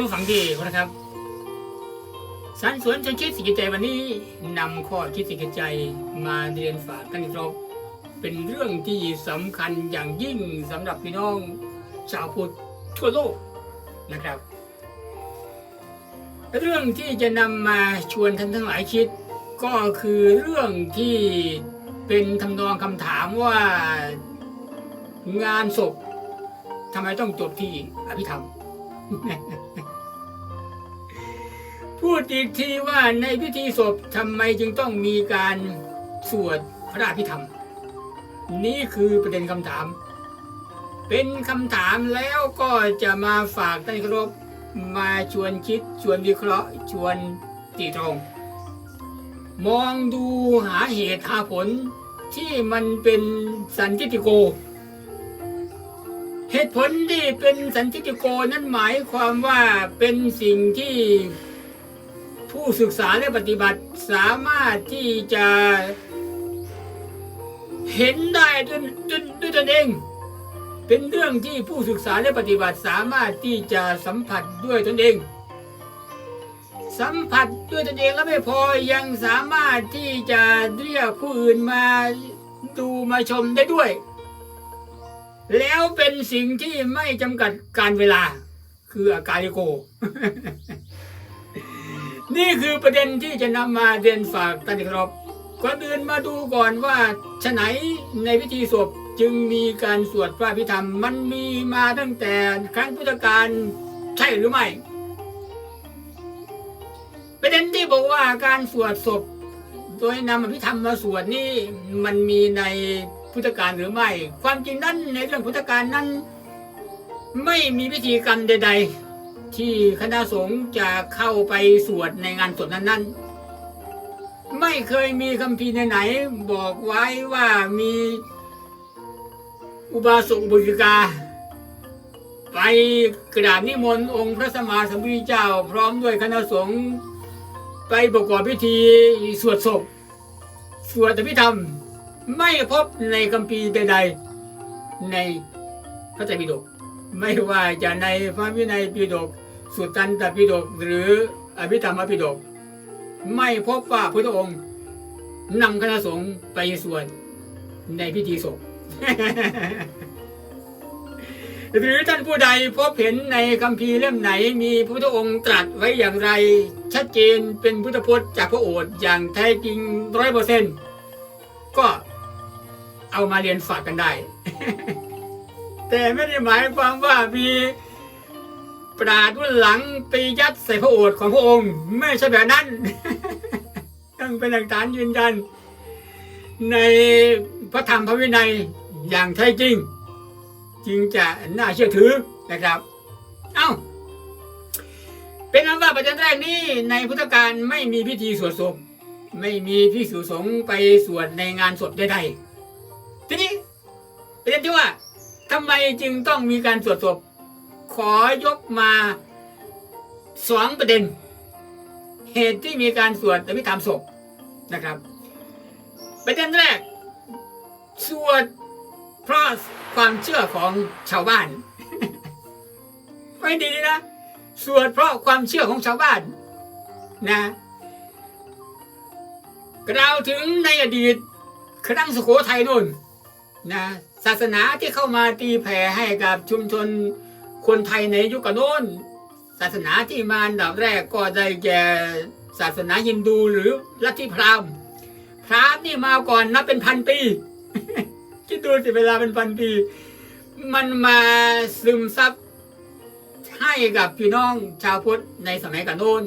านผู้ฟังที่นะครับสารสวนชนคิดสิกิจใจวันนี้นำข้อคิดสิกิจใจมาเรียนฝากกันอีกรอบเป็นเรื่องที่สำคัญอย่างยิ่งสำหรับพี่น้องชาวพุทธทั่วโลกนะครับ เรื่องที่จะนำมาชวนท่านทั้งหลายคิด ก็คือเรื่องที่เป็นทำนองคำถามว่างานศพทำไมต้องจบที่อภิธรรม พูดอีกทีว่าในพิธีศพทำไมจึงต้องมีการสวดพระอภิธรรม นี่คือประเด็นคำถาม เป็นคำถามแล้วก็จะมาฝากท่านครพมาชวนคิดชวนวิเคราะห์ ชวนตีตรง มองดูหาเหตุหาผลที่มันเป็นสันติติโก เหตุผลที่เป็นสันติติโกนั้นหมายความว่าเป็นสิ่งที่ ผู้ศึกษาและปฏิบัติสามารถที่จะเห็นได้ด้วยด้วยด้วยตนเอง เป็นเรื่องที่ผู้ศึกษาและปฏิบัติสามารถที่จะสัมผัสด้วยตนเอง สัมผัสด้วยตนเองแล้วไม่พอยังสามารถที่จะเรียกผู้อื่นมาดูมาชมได้ด้วย แล้วเป็นสิ่งที่ไม่จำกัดการเวลา คืออากาลิโก นี่คือประเด็นที่จะนำมาเรียนฝากท่านอีกรอบก่อนอื่นมาดูก่อนว่าฉะไหนในพิธีศพจึงมีการสวดพระพิธรรมมันมีมาตั้งแต่ครั้งพุทธกาลใช่หรือไม่ ประเด็นที่บอกว่าการสวดศพ โดยนำอภิธรรมมาสวดนี่มันมีในพุทธกาลหรือไม่ ความจริงนั้นในเรื่องพุทธกาลนั้น ไม่มีพิธีกรรมใด ๆ ที่คณะสงฆ์จะเข้าไปสวดในงานศพนั้นๆ ไม่เคยมีคัมภีไหนๆบอกไว้ว่ามีอุบาสกอุบาสิกา ไปกราบนิมนต์องค์พระสมมาสัมพุทธเจ้า พร้อมด้วยคณะสงฆ์ไปประกอบพิธีสวดศพสวดอภิธรรม ไม่พบในคัมภีใดๆในพระไตรปิฎกไม่ว่าจะในพระวินัยปิฎก สุตตันตปิฎกหรืออภิธรรมปิฎกไม่พบว่าพระองค์นำคณะสงฆ์ไปส่วดในพิธีศพหรือท่านผู้ใดพบเห็นในคัมภีร์เล่มไหนมีพระพุทธองค์ตรัสไว้อย่างไร ชัดเจนเป็นพุทธพจน์จากพระโอษฐ์อย่างแท้จริงร้อยเปอร์เซ็นต์ก็เอามาเรียนฝากกันได้ แต่ไม่ได้หมายความว่ามี ปราดรุ่นหลังไปยัดใส่พระโอษฐ์ของพระองค์ ไม่ใช่แบบนั้นต้องเป็นหลักฐานยืนยัน ในพระธรรมพระวินัยอย่างแท้จริง จึงจะน่าเชื่อถือนะครับ เอ้า เป็นอันว่าประเด็นแรกนี้ในพุทธการไม่มีพิธีสวดศพไม่มีพิสุสงฆ์ไปสวดในงานศพใดๆทีนี้ประเด็นที่ว่าทำไมจึงต้องมีการสวดศพ ขอยกมาสองประเด็น เหตุที่มีการสวดอภิธรรมศพนะครับ ประเด็นแรก สวดเพราะความเชื่อของชาวบ้านไม่ดีนะสวดเพราะความเชื่อของชาวบ้านนะกล่าวถึงในอดีตครั้งสุโขทัยนู่นนะศาสนาที่เข้ามาตีแผ่ให้กับชุมชน คนไทยในยุคก่อนโน้นศาสนาที่มาอันดับแรกก็ได้แก่ศาสนาฮินดูหรือลัทธิพราหมณ์ พราหมณ์นี่มาก่อนนับเป็นพันปี คิดดูสิเวลาเป็นพันปี มันมาซึมซับให้กับพี่น้องชาวพุทธในสมัยก่อนโน้น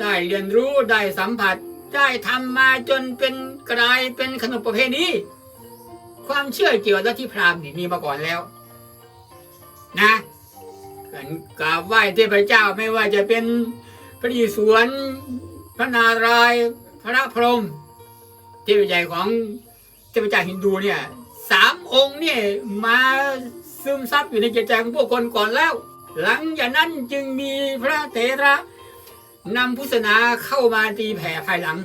ได้เรียนรู้ได้สัมผัส ได้ทำมาจนเป็นกลายเป็นขนบประเพณีความเชื่อเกี่ยวกับลัทธิพราหมณ์นี่มีมาก่อนแล้ว นะ การกราบไหว้เทพเจ้าไม่ว่าจะเป็นพระอิศวรพระนารายณ์พระพรหมเทพใหญ่ของเทพเจ้าฮินดูเนี่ยสามองค์เนี่ยมาซึมซับอยู่ในจิตใจของพวกคนก่อนแล้ว หลังจากนั้นจึงมีพระเถระนำพุทธนาเข้ามาตีแผ่ภายหลัง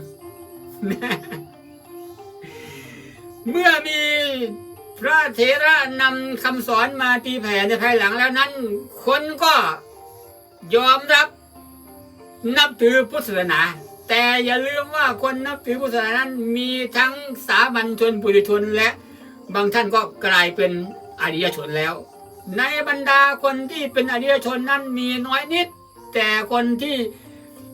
เมื่อมี พระเถระนำคำสอนมาตีแผ่ในภายหลังแล้วนั้น คนก็ยอมรับนับถือพุทธศาสนา แต่อย่าลืมว่าคนนับถือพุทธศาสนานั้นมีทั้งสามัญชนปุถุชนและบางท่านก็กลายเป็นอริยชนแล้ว ในบรรดาคนที่เป็นอริยชนนั้นมีน้อยนิด แต่คนที่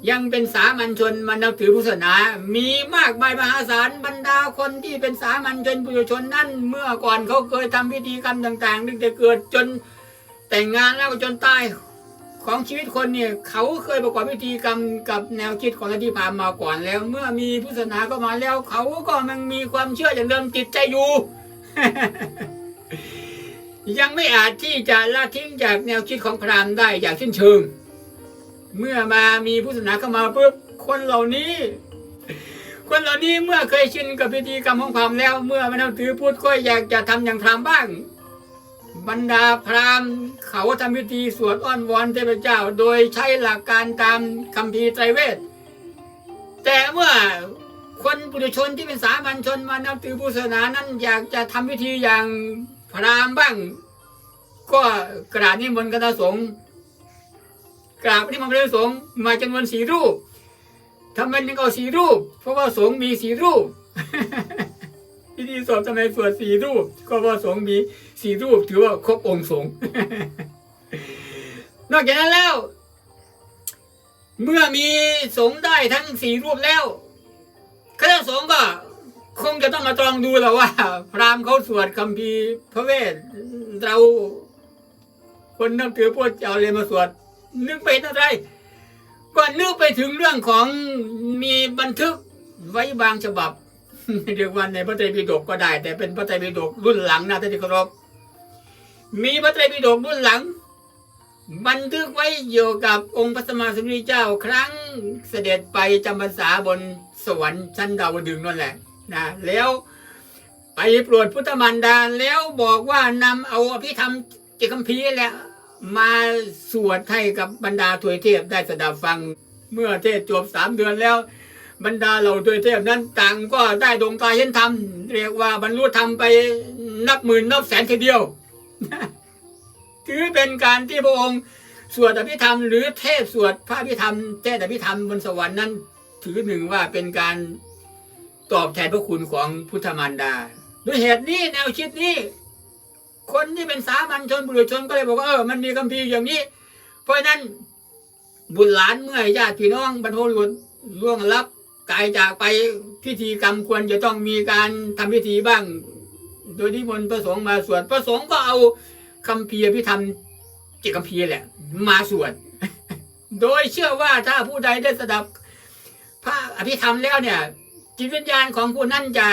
ยังเป็นสามัญชนมานับถือพุทธศาสนา มีมากมายมหาศาลบรรดาคนที่เป็นสามัญชนปุถุชนนั้นเมื่อก่อนเขาเคยทำพิธีกรรมต่างๆตั้งแต่เกิดจนแต่งงานแล้วจนตายของชีวิตคนเนี่ยเขาเคยประกอบพิธีกรรมกับแนวคิดของลัทธิพราหมณ์มาก่อนแล้ว เมื่อมีพุทธศาสนาก็มาแล้ว เขาก็มันมีความเชื่ออย่างเดิมติดใจอยู่ ยังไม่อาจที่จะละทิ้งจากแนวคิดของพราหมณ์ได้อย่างสิ้นเชิง เมื่อมามีพุทธศาสนาเข้ามาปุ๊บคนเหล่านี้ คนเหล่านี้เมื่อเคยชินกับพิธีกรรมของพรามแล้ว เมื่อมานับถือพุทธก็อยากจะทำอย่างพราหมณ์บ้าง บรรดาพราหมณ์เขาทำพิธีสวดอ้อนวอนเทพเจ้า โดยใช้หลักการตามคัมภีร์ไตรเวทแต่เมื่อคนปุถุชนที่เป็นสามัญชนมานับถือพุทธศาสนานั้นอยากจะทำพิธีอย่างพราหมณ์บ้าง ก็กราบนิมนต์คณะสงฆ์ กราบนิมนต์พระสงฆ์มาจำนวนสีรูปทำไมถึงเอาสีรูป เพราะว่าสงฆ์มีสีรูปพิธีสวดทำไมสวดสีรูป ก็เพราะสงฆ์มีสีรูป ถือว่าครบองค์สงฆ์นอกจากนั้นแล้ว เมื่อมีสงฆ์ได้ทั้งสี่รูปแล้วคณะสงฆ์ก็คงจะต้องมาตรองดูแล้วว่า พราหมณ์เขาสวดคัมภีพระเวทเราคนนับถือพวกจะเอาอะไรมาสวด นึกไปเท่าไรก็นึกไปถึงเรื่องของมีบันทึกไว้บางฉบับเรียกว่าในพระไตรปิฎกก็ได้ แต่เป็นพระไตรปิฎกรุ่นหลังนะท่านที่เคารพมีพระไตรปิฎกรุ่นหลัง บันทึกไว้เกี่ยวกับองค์พระสมมาสมุทธเจ้าครั้งเสด็จไปจำพรรษาบนสวรรค์ชั้นดาวดึงนั่นแหละนะแล้วไปโปรดพุทธมารดาแล้วบอกว่านำเอาอภิธรรมเจคัมภีร์แหละ มาสวดให้กับบรรดาทวยเทพได้สดับฟัง เมื่อเทศจบสามเดือนแล้ว บรรดาเหล่าทวยเทพนั้นต่างก็ได้ดวงตาเห็นธรรมเรียกว่าบรรลุธรรมไปนับหมื่นนับแสนทีเดียวถือเป็นการที่พระองค์สวดอภิธรรม หรือเทศสวดพระอภิธรรมเทศอภิธรรมบนสวรรค์นั้น ถือหนึ่งว่าเป็นการตอบแทนพระคุณของพุทธมารดา ด้วยเหตุนี้แนวคิดนี้ คนที่เป็นสามัญชนบุรุษชนก็เลยบอกว่าเออมันมีคัมภีร์อย่างนี้ เพราะฉะนั้นบุตรหลานเมื่อญาติพี่น้องบรรพบุรุษล่วงลับกายจากไปพิธีกรรมควรจะต้องมีการทำพิธีบ้าง โดยที่มนต์พระสงฆ์มาสวดพระสงฆ์ก็เอาคัมภีร์พิธรรมเจตคัมภีร์แหละ มาสวดโดยเชื่อว่าถ้าผู้ใดได้สดับพระอภิธรรมแล้วเนี่ย จิตวิญญาณของผู้นั้นจะ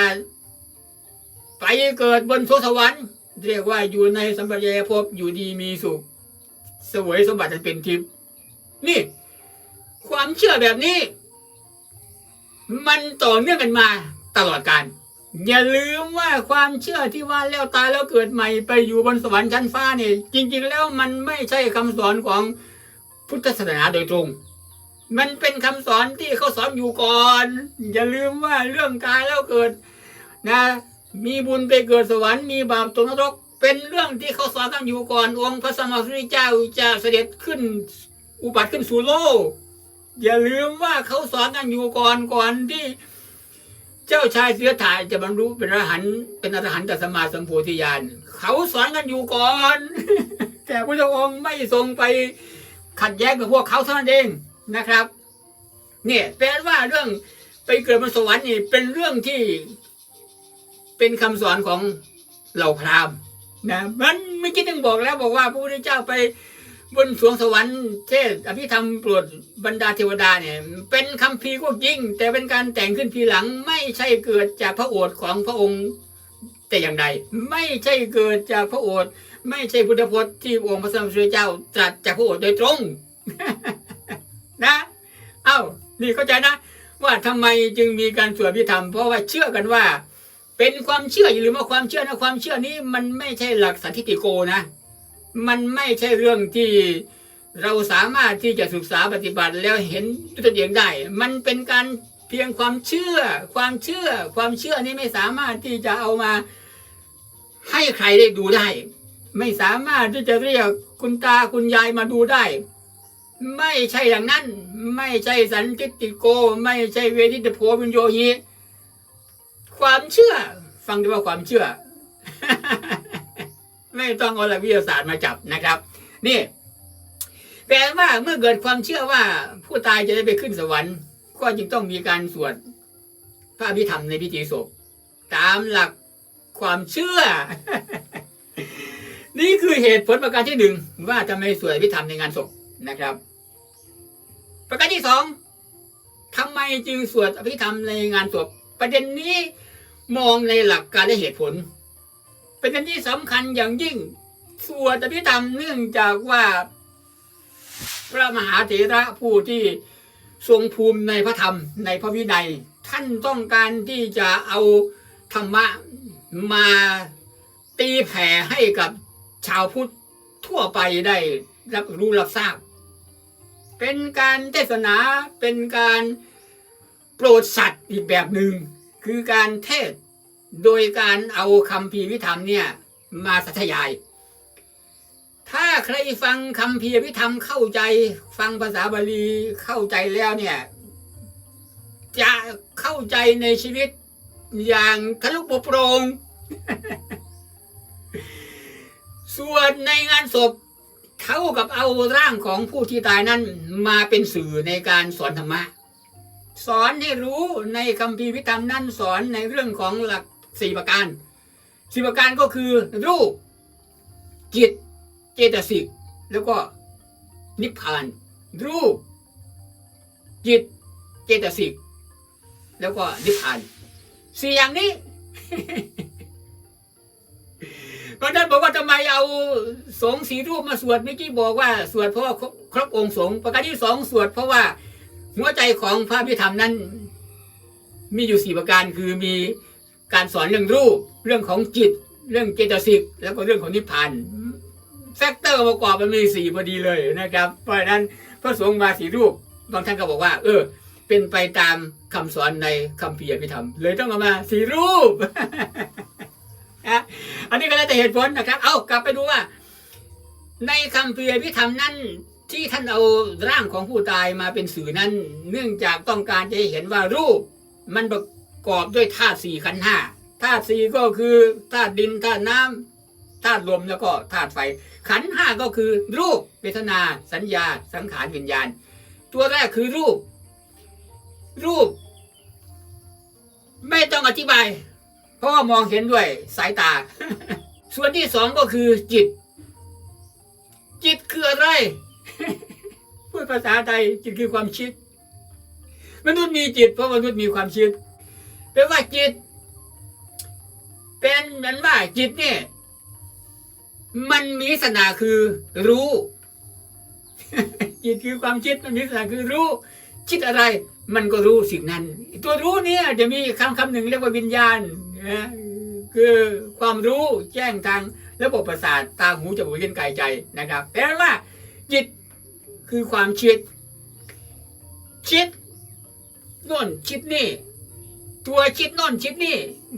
ไปเกิดบนสวรรค์ เรียกว่าอยู่ในสัมปรายภพอยู่ดีมีสุขสวยสมบัติอันเป็นทิพย์นี่ ความเชื่อแบบนี้ มันต่อเนื่องกันมาตลอดกาลอย่าลืมว่าความเชื่อที่ว่าแล้วตายแล้วเกิดใหม่ไปอยู่บนสวรรค์ชั้นฟ้าเนี่ยจริง ๆ แล้วมันไม่ใช่คำสอนของพุทธศาสนาโดยตรง มันเป็นคำสอนที่เขาสอนอยู่ก่อน อย่าลืมว่าเรื่องกายแล้วเกิดนะ มีบุญไปเกิดสวรรค์มีบาปตกนรก เป็นเรื่องที่เขาสอนกันอยู่ก่อนองค์พระสัมมาสัมพุทธเจ้าจะเสด็จขึ้นอุบัติขึ้นสู่โลก อย่าลืมว่าเขาสอนกันอยู่ก่อนก่อนที่ เจ้าชายเสือถ่ายจะบรรลุเป็นอรหันต์เป็นอรหันตสัมมาสัมโพธิญาณเขาสอนกันอยู่ก่อน แต่พระองค์ไม่ทรงไปขัดแย้งกับพวกเขาเท่านั้นเองนะครับ เนี่ยแปลว่าเรื่องไปเกิดบนสวรรค์นี่เป็นเรื่องที่ เป็นคำสอนของเหล่าพราหมณ์นะมันไม่คิดถึงบอกแล้วบอกว่าพระพุทธเจ้าไปบนสวงสวรรค์เทศอภิธรรมโปรดบรรดาเทวดาเนี่ยเป็นคำพีก็จริง แต่เป็นการแต่งขึ้นทีหลังไม่ใช่เกิดจากพระโอษฐ์ของพระองค์แต่อย่างใดไม่ใช่เกิดจากพระโอษฐ์ไม่ใช่พุทธพจน์ที่องค์พระสัมมาสัมพุทธเจ้าตรัสจากพระโอษฐ์โดยตรงนะเอ้านี่เข้าใจนะ ว่าทำไมจึงมีการสวดพิธรรม เพราะว่าเชื่อกันว่า เป็นความเชื่ออย่าลืมว่าความเชื่อนะความเชื่อนี้มันไม่ใช่หลักสันติโกนะ มันไม่ใช่เรื่องที่เราสามารถที่จะศึกษาปฏิบัติแล้วเห็นด้วยตนเองได้ มันเป็นการเพียงความเชื่อ ความเชื่อ ความเชื่อนี้ไม่สามารถที่จะเอามาให้ใครได้ดูได้ ไม่สามารถที่จะเรียกคุณตาคุณยายมาดูได้ ไม่ใช่อย่างนั้น ไม่ใช่สันติโก ไม่ใช่เวทิตโพวิญโยหิ ความเชื่อ ฟังดูว่าความเชื่อ ไม่ต้องเอาหลักวิทยาศาสตร์มาจับนะครับ นี่แปลว่าเมื่อเกิดความเชื่อว่าผู้ตายจะได้ไปขึ้นสวรรค์ ก็จึงต้องมีการสวดพระอภิธรรมในพิธีศพตามหลักความเชื่อ นี่คือเหตุผลประการที่หนึ่งว่าทำไมสวดอภิธรรมในงานศพนะครับ ประการที่สองทำไมจึงสวดอภิธรรมในงานศพประเด็นนี้ มองในหลักการและเหตุผล เประเด็นที่สำคัญอย่างยิ่งสวดอภิธรรมเนื่องจากว่า พระมหาเถระผู้ที่ทรงภูมิในพระธรรมในพระวินัย ท่านต้องการที่จะเอาธรรมะมาตีแผ่ให้กับชาวพุทธทั่วไปได้รับรู้รับทราบ เป็นการเทศนาเป็นการโปรดสัตว์อีกแบบหนึ่ง คือการเทศโดยการเอาคำพีวิธรรมเนี่ยมาสัทยาย ถ้าใครฟังคำพีวิธรรมเข้าใจ ฟังภาษาบาลีเข้าใจแล้วเนี่ยจะเข้าใจในชีวิตอย่างทะลุปโปรง ส่วนในงานศพเท่ากับเอาร่างของผู้ที่ตายนั้นมาเป็นสื่อในการสอนธรรมะ สอนให้รู้ในคำพีร์วิธรรมนั้นสอนในเรื่องของหลักสี่ประการสี่ประการก็คือรูป จิต เจตสิก แล้วก็นิพพาน รูป จิต เจตสิก แล้วก็นิพพานสี่อย่างนี้เพระท่านบอกว่าทำไมเอาสงสีรูปมาสวดเมื่อกี้บอกว่า สวดเพราะว่าครบรองค์สงฆ์ประการที่สองสวดเพราะว่า หัวใจของพระพิธรรมนั้น มีอยู่สี่ประการคือมีการสอนเรื่องรูป เรื่องของจิต เรื่องเจตสิก แล้วก็เรื่องของนิพพานแฟกเตอร์ประกอบมันมีสี่พอดีเลยนะครับ เพราะฉะนั้นพระสงฆ์มาสี่รูปบางท่านก็บอกว่า เออ เป็นไปตามคำสอนในคำพีร์พิธรรม เลยต้องเอามาสี่รูปอันนี้ก็แล้วแต่เหตุผลนะครับ เอากลับไปดูว่า ในคำพีร์พิธรรมนั้น ที่ท่านเอาร่างของผู้ตายมาเป็นสื่อนั้น เนื่องจากต้องการจะเห็นว่ารูป มันประกอบด้วยธาตุสี่ขันห้าธาตุสี่ก็คือธาตุดินธาตุน้ำธาตุลมแล้วก็ธาตุไฟ ขันห้าก็คือรูปเวทนา สัญญา สังขารวิญญาณ ตัวแรกคือรูป รูป ไม่ต้องอธิบาย เพราะว่ามองเห็นด้วยสายตา ส่วนที่สองก็คือจิต จิตคืออะไร พูดภาษาไทยจิตคือความคิด มนุษย์มีจิต เพราะมนุษย์มีความคิดแปลว่าจิต เป็นนั้นว่าจิตเนี่ย มันมีลักษณะคือรู้ จิตคือความคิดมันมีลักษณะคือรู้ คิดอะไร มันก็รู้สิ่งนั้น ตัวรู้เนี่ย จะมีคำคำหนึ่งเรียกว่าวิญญาณนะคือความรู้แจ้งทางระบบประสาทตาหูจมูกลิ้นกายใจนะครับแปลว่าจิต คือความคิด คิดน่นคิดนี่ ตัวคิดน่นคิดนี่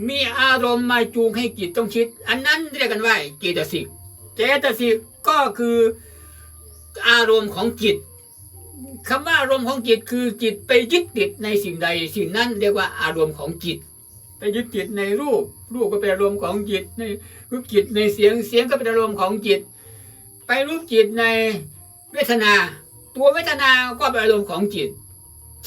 มีอารมณ์มาจูงให้จิตต้องคิด อันนั้นเรียกกันว่าเจตสิกเจตสิกก็คืออารมณ์ของจิตคำว่าอารมณ์ของจิตคือจิตไปยึดติดในสิ่งใด สิ่งนั้นเรียกว่าอารมณ์ของจิต ไปยึดติดในรูป รูปก็เป็นอารมณ์ของจิตในรูปจิตในเสียงเสียงก็เป็นอารมณ์ของจิต ไปรูปจิตใน เวทนา ตัวเวทนาก็เป็นอารมณ์ของจิต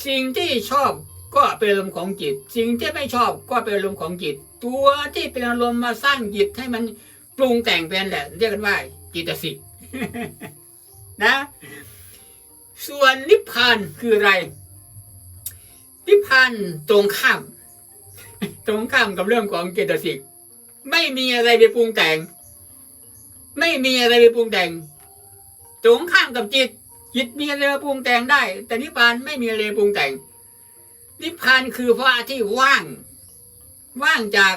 สิ่งที่ชอบก็เป็นอารมณ์ของจิต สิ่งที่ไม่ชอบก็เป็นอารมณ์ของจิต ตัวที่เป็นอารมณ์มาสร้างจิตให้มันปรุงแต่งเป็นแหละ เรียกกันว่าจิตสิกนะ ส่วนนิพพานคืออะไร นิพพานตรงข้าม ตรงข้ามกับเรื่องของเจตสิก ไม่มีอะไรไปปรุงแต่ง ไม่มีอะไรไปปรุงแต่ง ตรงข้ามกับจิต จิตมีอะไรปรุงแต่งได้ แต่นิพพานไม่มีอะไรปรุงแต่ง นิพพานคือพระที่ว่าง ว่างจาก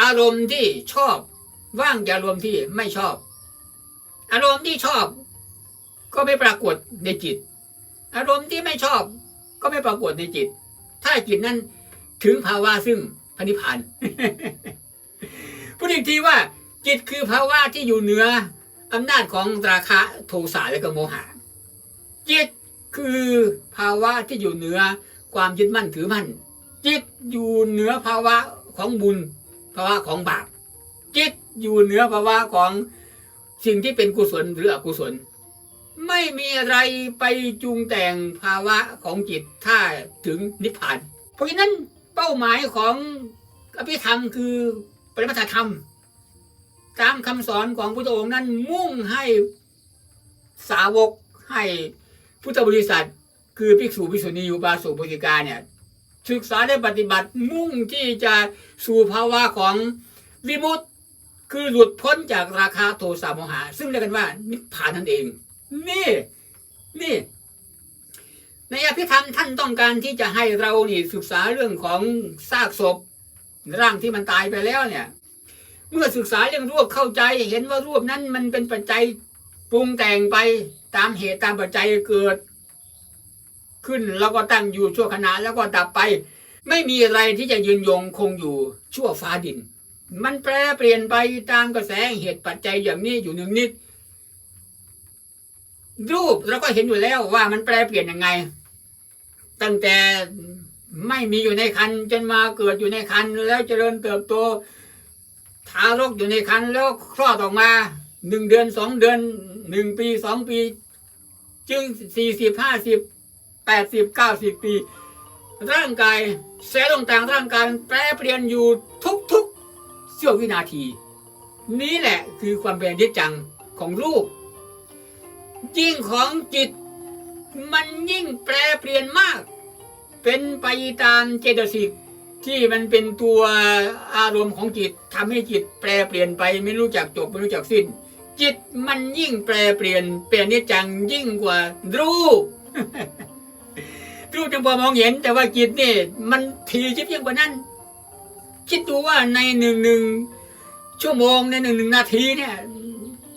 อารมณ์ที่ชอบ ว่างจากอารมณ์ที่ไม่ชอบ อารมณ์ที่ชอบ ก็ไม่ปรากฏในจิต อารมณ์ที่ไม่ชอบ ก็ไม่ปรากฏในจิต ถ้าจิตนั้นถึงภาวะซึ่งพระนิพพานพูดอีกทีว่าจิตคือภาวะที่อยู่เหนือ อำนาจของราคะโทสะและก็โมหะจิตคือภาวะที่อยู่เหนือความยึดมั่นถือมั่น จิตอยู่เหนือภาวะของบุญ ภาวะของบาป จิตอยู่เหนือภาวะของสิ่งที่เป็นกุศลหรืออกุศล ไม่มีอะไรไปจูงแต่งภาวะของจิตถ้าถึงนิพพาน เพราะฉะนั้นเป้าหมายของอภิธรรมคือปริมัตธรรม ตามคำสอนของพระองค์นั้นมุ่งให้สาวกให้พุทธบริษัท คือภิกษุภิกษุณีอุบาสกบริกาเนี่ยศึกษาได้ปฏิบัติมุ่งที่จะสู่ภาวะของวิมุตติคือหลุดพ้นจากราคาโทสะโมหะ ซึ่งเรียกกันว่านิพพานนั่นเอง นี่ นี่ ในอภิธรรมท่านต้องการที่จะให้เรานี่ศึกษาเรื่องของซากศพร่างที่มันตายไปแล้วเนี่ย เมื่อศึกษาเรื่องรูปเข้าใจเห็นว่ารูปนั้นมันเป็นปัจจัยปรุงแต่งไปตามเหตุตามปัจจัยเกิด ขึ้นแล้วก็ตั้งอยู่ชั่วขณะแล้วก็ดับไป ไม่มีอะไรที่จะยืนยงคงอยู่ชั่วฟ้าดิน มันแปรเปลี่ยนไปตามกระแสเหตุปัจจัยอย่างนี้อยู่หนึ่งนิด รูปเราก็เห็นอยู่แล้วว่ามันแปรเปลี่ยนยังไง ตั้งแต่ไม่มีอยู่ในคันจนมาเกิดอยู่ในคันแล้วเจริญเติบโต ทารกอยู่ในคันแล้วคลอดออกมาหนึ่งเดือนสองเดือนหนึ่งปีสองปี จึงสี่สิบห้าสิบแปดสิบเก้าสิบปี ร่างกายเซลล์ต่างๆร่างกายแปรเปลี่ยนอยู่ทุกๆเสี้ยววินาที นี้แหละคือความเป็นอนิจจังของรูป ยิ่งของจิต มันยิ่งแปรเปลี่ยนมาก เป็นไปตามเจตสิก ที่มันเป็นตัวอารมณ์ของจิตทำให้จิตแปรเปลี่ยนไป ไม่รู้จักจบไม่รู้จักสิ้น จิตมันยิ่งแปรเปลี่ยนเปลี่ยนนิจจังยิ่งกว่ารูปรูปจะพอมองเห็น แต่ว่าจิตนี่มันทียิบยิ่งกว่านั้นคิดดูว่าในหนึ่งหนึ่งชั่วโมงในหนึ่งหนึ่งนาทีเนี่ย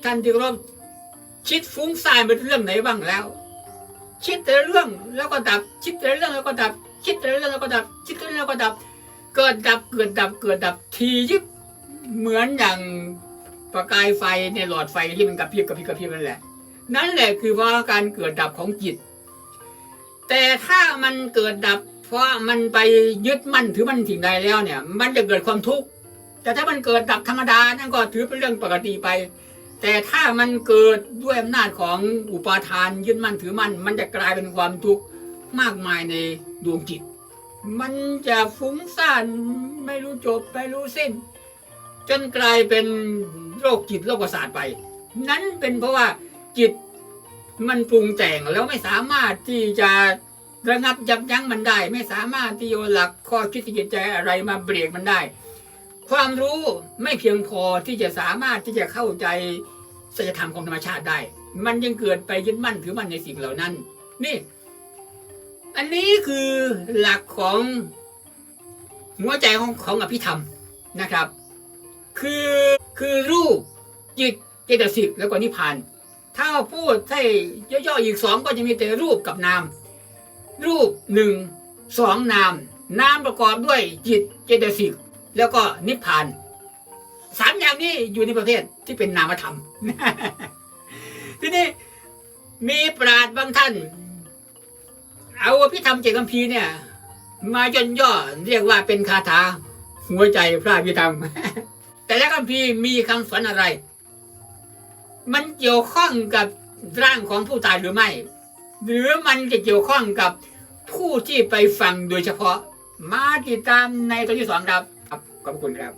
ท่านที่เราคิดฟุ้งซ่านไปเรื่องไหนบ้างแล้ว คิดแต่เรื่องแล้วก็ดับ คิดแต่เรื่องแล้วก็ดับ คิดแต่เรื่องแล้วก็ดับ คิดแต่เรื่องแล้วก็ดับ เกิดดับเกิดดับเกิดดับทียิบเหมือนอย่างประกายไฟในหลอดไฟที่มันกระพริบกระพริบกระพริบนั่นแหละ นั่นแหละคือว่าการเกิดดับของจิต แต่ถ้ามันเกิดดับ เพราะมันไปยึดมั่นถือมันสิ่งใดแล้วเนี่ย มันจะเกิดความทุกข์แต่ถ้ามันเกิดดับธรรมดานั่นก็ถือเป็นเรื่องปกติไป แต่ถ้ามันเกิดด้วยอำนาจของอุปาทานยึดมั่นถือมั่นมันจะกลายเป็นความทุกข์มากมายในดวงจิต มันจะฟุ้งซ่านไม่รู้จบไม่รู้สิ้น จนกลายเป็นโรคจิตโรคประสาทไป นั้นเป็นเพราะว่าจิตมันปรุงแต่งแล้วไม่สามารถที่จะระงับยับยั้งมันได้ ไม่สามารถที่จะหลักข้อคิดจิตใจอะไรมาเบรกมันได้ ความรู้ไม่เพียงพอที่จะสามารถที่จะเข้าใจสัจธรรมของธรรมชาติได้ มันยังเกิดไปยึดมั่นถือมั่นในสิ่งเหล่านั้น นี่ อันนี้คือหลักของหัวใจของของอภิธรรมนะครับ คือคือรูปจิตเจตสิกแล้วก็นิพพาน ถ้าพูดให้ย่อๆอีกสองก็จะมีแต่รูปกับนาม รูปหนึ่งสองนามนามประกอบด้วยจิตเจตสิกแล้วก็นิพพานสามอย่างนี้อยู่ในประเภทที่เป็นนามธรรม ทีนี้มีปราดบางท่าน เอาอภิธรรมเจตคัมภีร์เนี่ย มาย่นย่อเรียกว่าเป็นคาถาหัวใจพระอภิธรรม แต่ละคัมภีร์มีคำสอนอะไร มันเกี่ยวข้องกับร่างของผู้ตายหรือไม่ หรือมันจะเกี่ยวข้องกับผู้ที่ไปฟังโดยเฉพาะ มาติดตามในตอนที่สองครับครับขอบคุณครับ